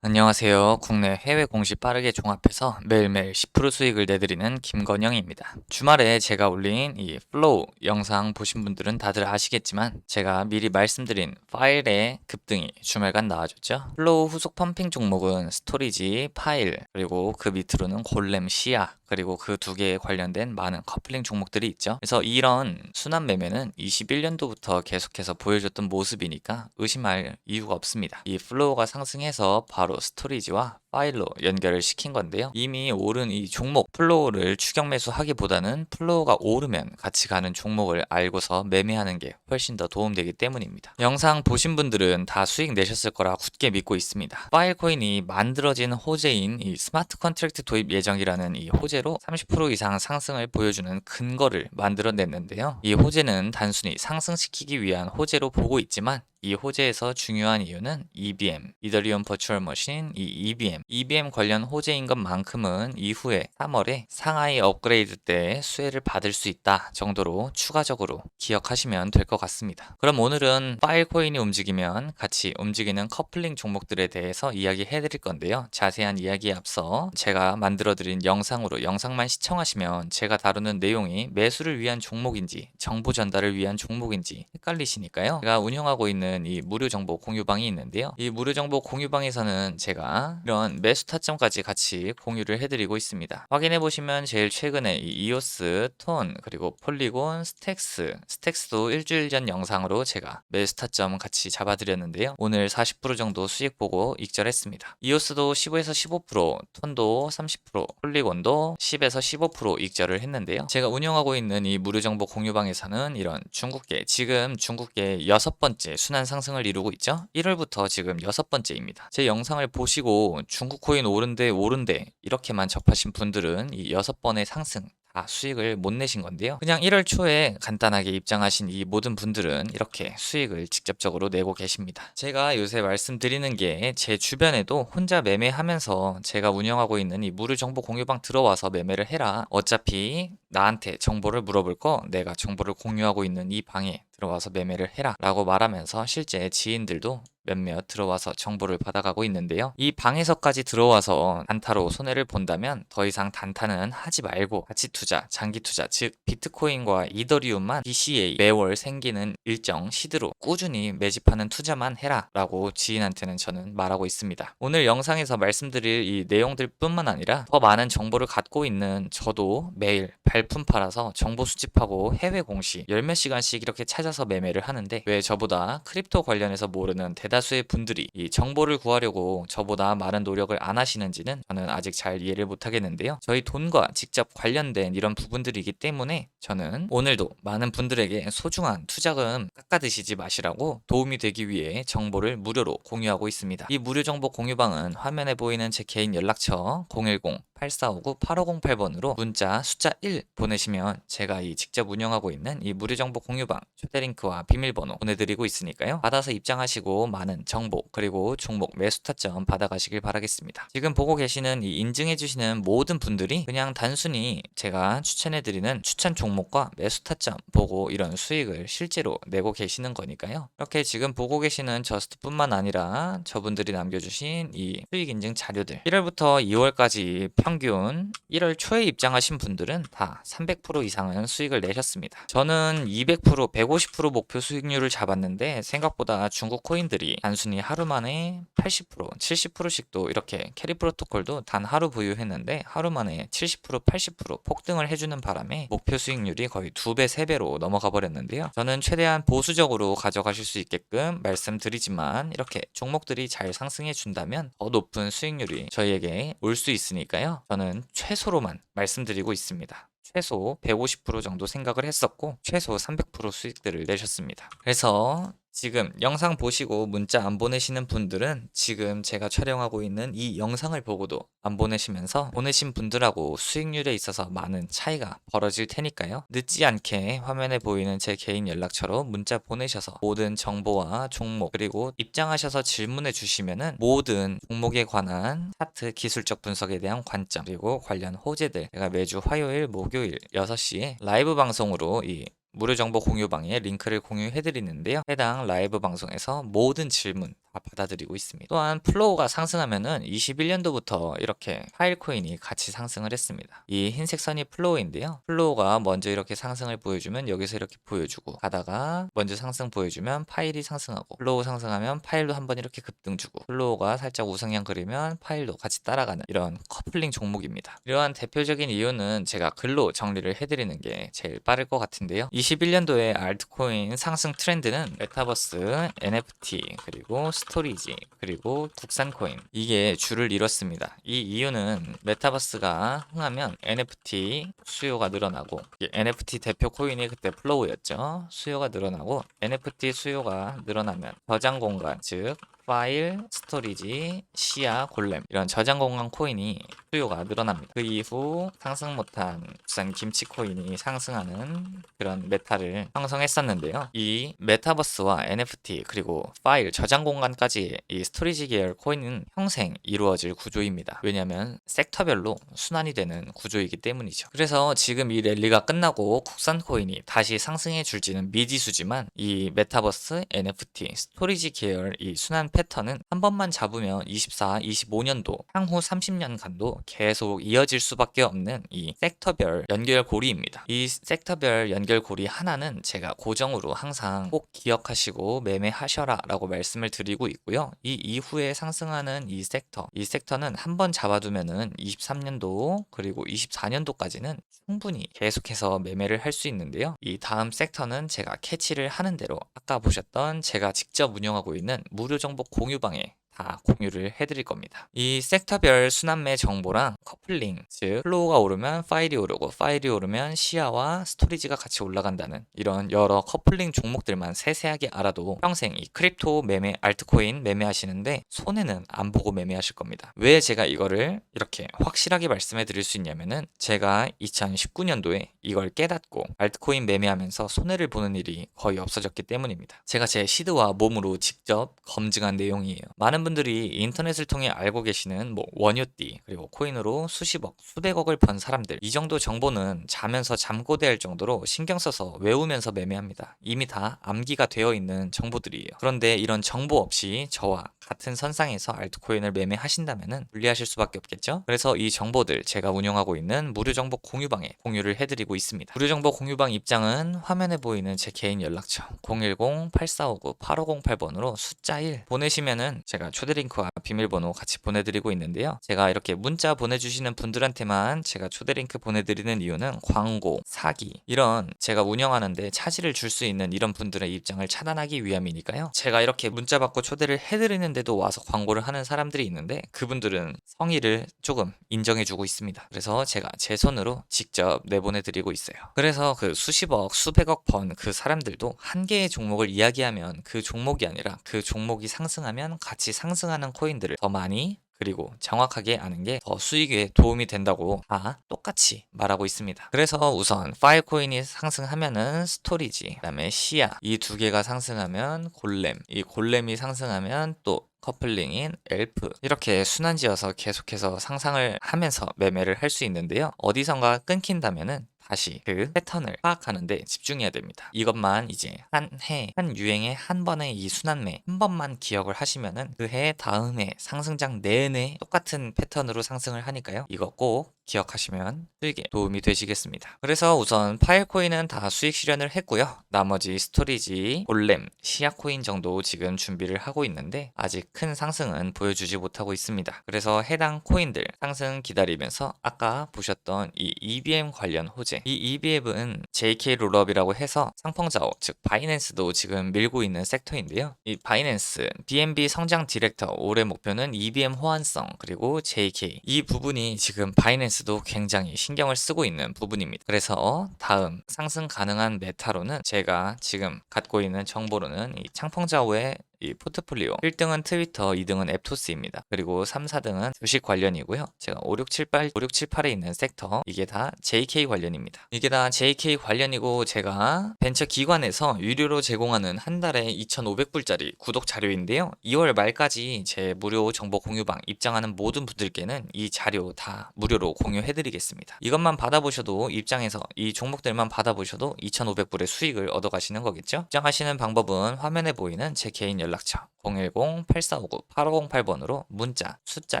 안녕하세요. 국내 해외 공시 빠르게 종합해서 매일매일 10% 수익을 내드리는 김건영입니다. 주말에 제가 올린 이 플로우 영상 보신 분들은 다들 아시겠지만 제가 미리 말씀드린 파일의 급등이 주말간 나와줬죠. 플로우 후속 펌핑 종목은 스토리지, 파일, 그리고 그 밑으로는 골렘 시야, 그리고 그 두 개에 관련된 많은 커플링 종목들이 있죠. 그래서 이런 순환 매매는 21년도부터 계속해서 보여줬던 모습이니까 의심할 이유가 없습니다. 이 플로우가 상승해서 바로 스토리지와 파일로 연결을 시킨 건데요. 이미 오른 이 종목 플로우를 추격 매수하기보다는 플로우가 오르면 같이 가는 종목을 알고서 매매하는 게 훨씬 더 도움되기 때문입니다. 영상 보신 분들은 다 수익 내셨을 거라 굳게 믿고 있습니다. 파일 코인이 만들어진 호재인 이 스마트 컨트랙트 도입 예정이라는 이 호재로 30% 이상 상승을 보여주는 근거를 만들어냈는데요. 이 호재는 단순히 상승시키기 위한 호재로 보고 있지만 이 호재에서 중요한 이유는 EBM, 이더리움 버추얼 머신, 이 EBM, EBM 관련 호재인 것만큼은 이후에 3월에 상하이 업그레이드 때 수혜를 받을 수 있다 정도로 추가적으로 기억하시면 될 것 같습니다. 그럼 오늘은 파일 코인이 움직이면 같이 움직이는 커플링 종목들에 대해서 이야기해 드릴 건데요. 자세한 이야기에 앞서 제가 만들어 드린 영상으로 영상만 시청하시면 제가 다루는 내용이 매수를 위한 종목인지 정보 전달을 위한 종목인지 헷갈리시니까요. 제가 운영하고 있는 이 무료 정보 공유방이 있는데요. 이 무료 정보 공유방에서는 제가 이런 매수 타점까지 같이 공유를 해드리고 있습니다. 확인해 보시면 제일 최근에 이 이오스, 톤, 그리고 폴리곤, 스택스, 스택스도 일주일 전 영상으로 제가 매수 타점 같이 잡아드렸는데요. 오늘 40% 정도 수익 보고 익절했습니다. 이오스도 15에서 15%, 톤도 30%, 폴리곤도 10에서 15% 익절을 했는데요. 제가 운영하고 있는 이 무료 정보 공유방에서는 이런 중국계, 지금 중국계 여섯 번째 순환 상승을 이루고 있죠. 1월부터 지금 여섯 번째입니다. 제 영상을 보시고 중국 코인 오른데 오른데 이렇게만 접하신 분들은 이 여섯 번의 상승 다 수익을 못 내신 건데요. 그냥 1월 초에 간단하게 입장하신 이 모든 분들은 이렇게 수익을 직접적으로 내고 계십니다. 제가 요새 말씀드리는 게 제 주변에도 혼자 매매하면서 제가 운영하고 있는 이 무료 정보 공유방 들어와서 매매를 해라. 어차피 나한테 정보를 물어볼 거 내가 정보를 공유하고 있는 이 방에 들어와서 매매를 해라 라고 말하면서 실제 지인들도 몇몇 들어와서 정보를 받아가고 있는데요. 이 방에서까지 들어와서 단타로 손해를 본다면 더 이상 단타는 하지 말고 가치 투자, 장기 투자, 즉 비트코인과 이더리움만 BCA 매월 생기는 일정 시드로 꾸준히 매집하는 투자만 해라 라고 지인한테는 저는 말하고 있습니다. 오늘 영상에서 말씀드릴 이 내용들 뿐만 아니라 더 많은 정보를 갖고 있는 저도 매일 발품 팔아서 정보 수집하고 해외 공시 열몇 시간씩 이렇게 찾아 서 매매를 하는데 왜 저보다 크립토 관련해서 모르는 대다수의 분들이 이 정보를 구하려고 저보다 많은 노력을 안 하시는지는 저는 아직 잘 이해를 못 하겠는데요. 저희 돈과 직접 관련된 이런 부분들이기 때문에 저는 오늘도 많은 분들에게 소중한 투자금 깎아드시지 마시라고 도움이 되기 위해 정보를 무료로 공유하고 있습니다. 이 무료 정보 공유방은 화면에 보이는 제 개인 연락처 010 8459-8508번으로 문자 숫자 1 보내시면 제가 이 직접 운영하고 있는 이 무료 정보 공유방 초대 링크와 비밀번호 보내드리고 있으니까요. 받아서 입장하시고 많은 정보 그리고 종목 매수 타점 받아가시길 바라겠습니다. 지금 보고 계시는 이 인증해주시는 모든 분들이 그냥 단순히 제가 추천해드리는 추천 종목과 매수 타점 보고 이런 수익을 실제로 내고 계시는 거니까요. 이렇게 지금 보고 계시는 저스트뿐만 아니라 저분들이 남겨주신 이 수익 인증 자료들 1월부터 2월까지 평균 1월 초에 입장하신 분들은 다 300% 이상은 수익을 내셨습니다. 저는 200% 150% 목표 수익률을 잡았는데 생각보다 중국 코인들이 단순히 하루 만에 80% 70%씩도 이렇게 캐리 프로토콜도 단 하루 보유했는데 하루 만에 70% 80% 폭등을 해주는 바람에 목표 수익률이 거의 2배 3배로 넘어가 버렸는데요. 저는 최대한 보수적으로 가져가실 수 있게끔 말씀드리지만 이렇게 종목들이 잘 상승해 준다면 더 높은 수익률이 저희에게 올 수 있으니까요. 저는 최소로만 말씀드리고 있습니다. 최소 150% 정도 생각을 했었고 최소 300% 수익들을 내셨습니다. 그래서 지금 영상 보시고 문자 안 보내시는 분들은 지금 제가 촬영하고 있는 이 영상을 보고도 안 보내시면서 보내신 분들하고 수익률에 있어서 많은 차이가 벌어질 테니까요. 늦지 않게 화면에 보이는 제 개인 연락처로 문자 보내셔서 모든 정보와 종목 그리고 입장하셔서 질문해 주시면은 모든 종목에 관한 차트 기술적 분석에 대한 관점 그리고 관련 호재들 제가 매주 화요일 목요일 6시에 라이브 방송으로 이 무료 정보 공유방에 링크를 공유해 드리는데요. 해당 라이브 방송에서 모든 질문 다 받아들이고 있습니다. 또한 플로우가 상승하면은 21년도부터 이렇게 파일 코인이 같이 상승을 했습니다. 이 흰색 선이 플로우인데요. 플로우가 먼저 이렇게 상승을 보여주면 여기서 이렇게 보여주고 가다가 먼저 상승 보여주면 파일이 상승하고 플로우 상승하면 파일도 한번 이렇게 급등 주고 플로우가 살짝 우상향 그리면 파일도 같이 따라가는 이런 커플링 종목입니다. 이러한 대표적인 이유는 제가 글로 정리를 해드리는 게 제일 빠를 것 같은데요. 21년도에 알트코인 상승 트렌드는 메타버스, NFT, 그리고 스토리지, 그리고 국산 코인 이게 줄을 이뤘습니다. 이 이유는 메타버스가 흥하면 NFT 수요가 늘어나고 NFT 대표 코인이 그때 플로우였죠. 수요가 늘어나고 NFT 수요가 늘어나면 저장 공간 즉 파일, 스토리지, 시야, 골렘 이런 저장 공간 코인이 수요가 늘어납니다. 그 이후 상승 못한 부산 김치 코인이 상승하는 그런 메타를 형성했었는데요. 이 메타버스와 NFT 그리고 파일 저장 공간까지 이 스토리지 계열 코인은 평생 이루어질 구조입니다. 왜냐하면 섹터별로 순환이 되는 구조이기 때문이죠. 그래서 지금 이 랠리가 끝나고 국산 코인이 다시 상승해 줄지는 미지수지만 이 메타버스, NFT, 스토리지 계열 이 순환 패턴은 한 번만 잡으면 24, 25년도 향후 30년간도 계속 이어질 수밖에 없는 이 섹터별 연결고리입니다. 이 섹터별 연결고리 하나는 제가 고정으로 항상 꼭 기억하시고 매매하셔라 라고 말씀을 드리고 있고요. 이 이후에 상승하는 이 섹터, 이 섹터는 한 번 잡아두면은 23년도 그리고 24년도까지는 충분히 계속해서 매매를 할 수 있는데요. 이 다음 섹터는 제가 캐치를 하는 대로 아까 보셨던 제가 직접 운영하고 있는 무료 정보 공유방에 다 공유를 해드릴 겁니다. 이 섹터별 순환매 정보랑 커플링, 즉 플로우가 오르면 파일이 오르고 파일이 오르면 시야와 스토리지가 같이 올라간다는 이런 여러 커플링 종목들만 세세하게 알아도 평생 이 크립토 매매, 알트코인 매매하시는데 손해는 안 보고 매매하실 겁니다. 왜 제가 이거를 이렇게 확실하게 말씀해 드릴 수 있냐면은 제가 2019년도에 이걸 깨닫고 알트코인 매매하면서 손해를 보는 일이 거의 없어졌기 때문입니다. 제가 제 시드와 몸으로 직접 검증한 내용이에요. 많은 분들이 인터넷을 통해 알고 계시는 뭐 원유띠 그리고 코인으로 수십억, 수백억을 번 사람들 이 정도 정보는 자면서 잠꼬대할 정도로 신경 써서 외우면서 매매합니다. 이미 다 암기가 되어 있는 정보들이에요. 그런데 이런 정보 없이 저와 같은 선상에서 알트코인을 매매하신다면은 불리하실 수밖에 없겠죠. 그래서 이 정보들 제가 운영하고 있는 무료 정보 공유방에 공유를 해드리고 있습니다. 무료 정보 공유방 입장은 화면에 보이는 제 개인 연락처 010-8459-8508번으로 숫자 1 보내시면은 제가 초대링크와 비밀번호 같이 보내드리고 있는데요. 제가 이렇게 문자 보내주시는 분들한테만 제가 초대링크 보내드리는 이유는 광고, 사기 이런 제가 운영하는데 차질을 줄 수 있는 이런 분들의 입장을 차단하기 위함이니까요. 제가 이렇게 문자 받고 초대를 해드리는데 도 와서 광고를 하는 사람들이 있는데 그분들은 성의를 조금 인정해주고 있습니다. 그래서 제가 제 손으로 직접 내보내드리고 있어요. 그래서 그 수십억, 수백억 번 그 사람들도 한 개의 종목을 이야기하면 그 종목이 아니라 그 종목이 상승하면 같이 상승하는 코인들을 더 많이 그리고 정확하게 아는 게 더 수익에 도움이 된다고 다 똑같이 말하고 있습니다. 그래서 우선 파일 코인이 상승하면은 스토리지, 그다음에 시야 이 두 개가 상승하면 골렘, 이 골렘이 상승하면 또 커플링인 엘프 이렇게 순환지어서 계속해서 상상을 하면서 매매를 할 수 있는데요. 어디선가 끊긴다면은 다시 그 패턴을 파악하는데 집중해야 됩니다. 이것만 이제 한 해, 한 유행에 한 번의 이 순환매 한 번만 기억을 하시면은 그 해 다음 해 상승장 내내 똑같은 패턴으로 상승을 하니까요. 이거 꼭 기억하시면 수익에 도움이 되시겠습니다. 그래서 우선 파일 코인은 다 수익 실현을 했고요. 나머지 스토리지, 올렘, 시야 코인 정도 지금 준비를 하고 있는데 아직 큰 상승은 보여주지 못하고 있습니다. 그래서 해당 코인들 상승 기다리면서 아까 보셨던 이 EBM 관련 호재 이 EBM은 JK 롤업이라고 해서 상펑자오 즉 바이낸스도 지금 밀고 있는 섹터인데요. 이 바이낸스 BNB 성장 디렉터 올해 목표는 EBM 호환성 그리고 JK 이 부분이 지금 바이낸스 도 굉장히 신경을 쓰고 있는 부분입니다. 그래서 다음 상승 가능한 메타로는 제가 지금 갖고 있는 정보로는 이 창펑자오의 이 포트폴리오 1등은 트위터, 2등은 앱토스입니다. 그리고 3, 4등은 주식 관련이고요. 제가 5, 6, 7, 8, 5, 6, 7, 8에 있는 섹터 이게 다 JK 관련입니다. 이게 다 JK 관련이고 제가 벤처 기관에서 유료로 제공하는 한 달에 2,500불짜리 구독 자료인데요. 2월 말까지 제 무료 정보 공유방 입장하는 모든 분들께는 이 자료 다 무료로 공유해드리겠습니다. 이것만 받아보셔도 입장에서 이 종목들만 받아보셔도 2,500불의 수익을 얻어가시는 거겠죠? 입장하시는 방법은 화면에 보이는 제 개인 연락 연락처 010-8459-8508번으로 문자 숫자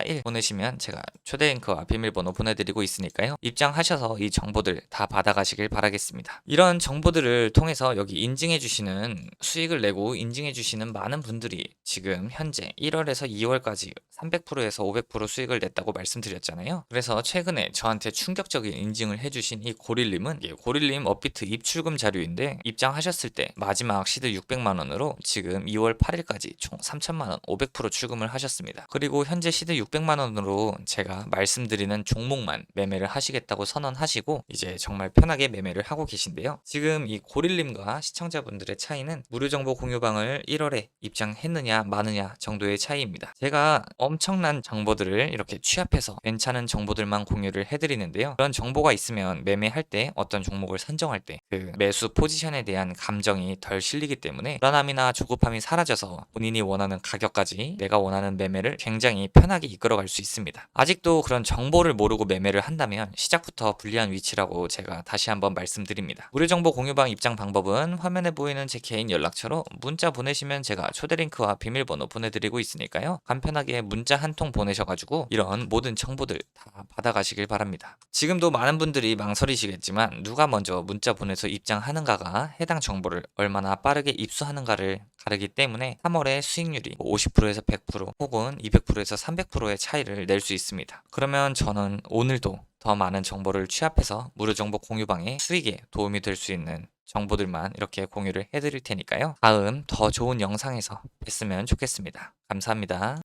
1 보내시면 제가 초대 링크와 비밀번호 보내드리고 있으니까요. 입장하셔서 이 정보들 다 받아가시길 바라겠습니다. 이런 정보들을 통해서 여기 인증해주시는 수익을 내고 인증해주시는 많은 분들이 지금 현재 1월에서 2월까지 300%에서 500% 수익을 냈다고 말씀드렸잖아요. 그래서 최근에 저한테 충격적인 인증을 해주신 이 고릴님은 고릴님 업비트 입출금 자료인데 입장하셨을 때 마지막 시드 600만 원으로 지금 2월 8일 까지 총 3천만 원 500% 출금을 하셨습니다. 그리고 현재 시드 600만 원으로 제가 말씀드리는 종목만 매매를 하시겠다고 선언하시고 이제 정말 편하게 매매를 하고 계신데요. 지금 이 고릴님과 시청자분들의 차이는 무료 정보 공유방을 1월에 입장했느냐 마느냐 정도의 차이입니다. 제가 엄청난 정보들을 이렇게 취합해서 괜찮은 정보들만 공유를 해드리는데요. 그런 정보가 있으면 매매할 때 어떤 종목을 선정할 때 그 매수 포지션에 대한 감정이 덜 실리기 때문에 불안함이나 조급함이 사라져서 본인이 원하는 가격까지 내가 원하는 매매를 굉장히 편하게 이끌어갈 수 있습니다. 아직도 그런 정보를 모르고 매매를 한다면 시작부터 불리한 위치라고 제가 다시 한번 말씀드립니다. 무료 정보 공유방 입장 방법은 화면에 보이는 제 개인 연락처로 문자 보내시면 제가 초대 링크와 비밀번호 보내드리고 있으니까요. 간편하게 문자 한 통 보내셔가지고 이런 모든 정보들 다 받아가시길 바랍니다. 지금도 많은 분들이 망설이시겠지만 누가 먼저 문자 보내서 입장하는가가 해당 정보를 얼마나 빠르게 입수하는가를 가르기 때문에 3월에 수익률이 50%에서 100% 혹은 200%에서 300%의 차이를 낼 수 있습니다. 그러면 저는 오늘도 더 많은 정보를 취합해서 무료 정보 공유방에 수익에 도움이 될 수 있는 정보들만 이렇게 공유를 해드릴 테니까요. 다음 더 좋은 영상에서 뵀으면 좋겠습니다. 감사합니다.